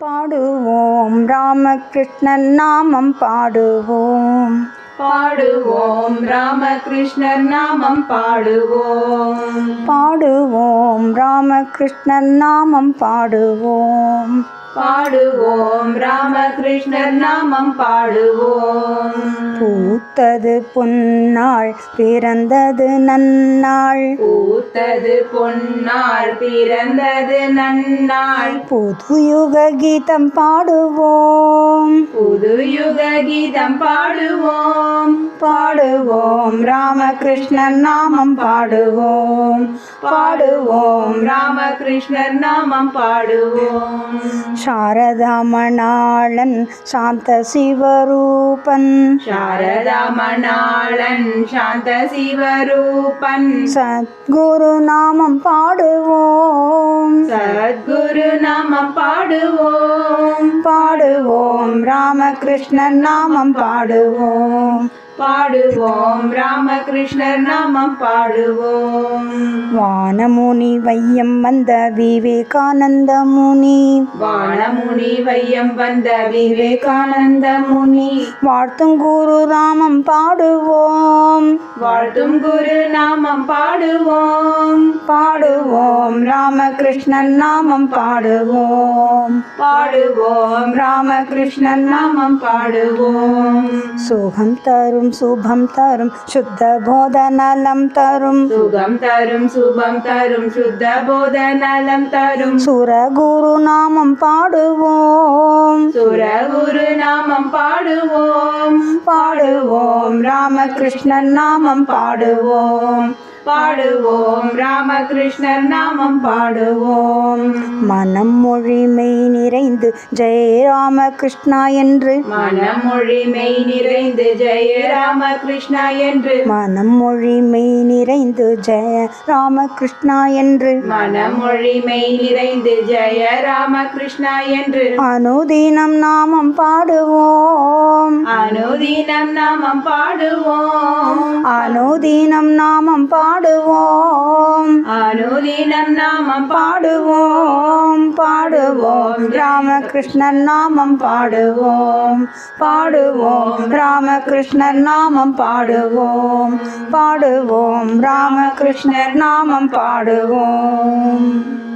பாடுவோம். ராமகிருஷ்ணன் நாமம் பாடுவோம். பாடுவோம். ராமகிருஷ்ணர் நாமம் பாடுவோம். பாடுவோம் ராமகிருஷ்ணன் நாமம் பாடுவோம். பாடுவோம் ராமகிருஷ்ணர் நாமம் பாடுவோம். பூத்தது பொன்னாள் பிறந்தது நன்னாள். பூத்தது பொன்னாள் பிறந்தது நன்னாள். புது யுக கீதம் பாடுவோம். புது யுக கீதம் பாடுவோம். பாடுவோம். ராமகிருஷ்ணன் நாமம் பாடுவோம். பாடுவோம். ராமகிருஷ்ணர் நாமம் பாடுவோம். சாரதாமணாளன் சாந்த சிவரூபன். சாரதாமணாளன் சாந்த சிவரூபன். சத்குரு நாமம் பாடுவோம். சத்குரு நாமம் பாடுவோம். ராமகிருஷ்ணன் நாமம் பாடுவோம். பாடுவோம். ராமகிருஷ்ணர் நாமம் பாடுவோம். வானமுனி வையம் வந்த விவேகானந்த முனி. வானமுனி வையம் வந்த விவேகானந்த முனி. வாழ்த்தும் குரு ராமம் பாடுவோம். வாழ்த்தும் குரு நாமம் பாடுவோம். பாடுவோம். ராமகிருஷ்ணன் நாமம் பாடுவோம். பாடுவோம். ராமகிருஷ்ணன் நாமம் பாடுவோம். சுகம் தரும் சுபம் தரும் சுத்த போத நலம் தரும். சுகம் தரும் சுபம் தரும் சுத்த போத நலம் தரும். சுரகுரு நாமம் பாடுவோம். சுரகுரு நாமம் பாடுவோம். பாடுவோம். ராமகிருஷ்ணன் நாமம் பாடுவோம். பாடுவோம். ராமகிருஷ்ணர் நாமம் பாடுவோம். மனம் மொழி மெய் நிறைந்து ஜெய ராமகிருஷ்ணா என்று. மனம் மொழி மெய் நிறைந்து ஜெய ராமகிருஷ்ணா என்று. மனம் மொழி மெய் நிறைந்து ஜெய ராமகிருஷ்ணா என்று. மனம் மொழி மெய் நிறைந்து ஜெய ராமகிருஷ்ணா என்று. அனுதினம் நாமம் பாடுவோம். அனுதினம் நாமம் பாடுவோம். அனுதினம் நாமம் பாடுவோம். அனுதினம் நாமம் பாடுவோம். பாடுவோம். ராமகிருஷ்ணன் நாமம் பாடுவோம். பாடுவோம். ராமகிருஷ்ணர் நாமம் பாடுவோம். பாடுவோம். ராமகிருஷ்ணர் நாமம் பாடுவோம்.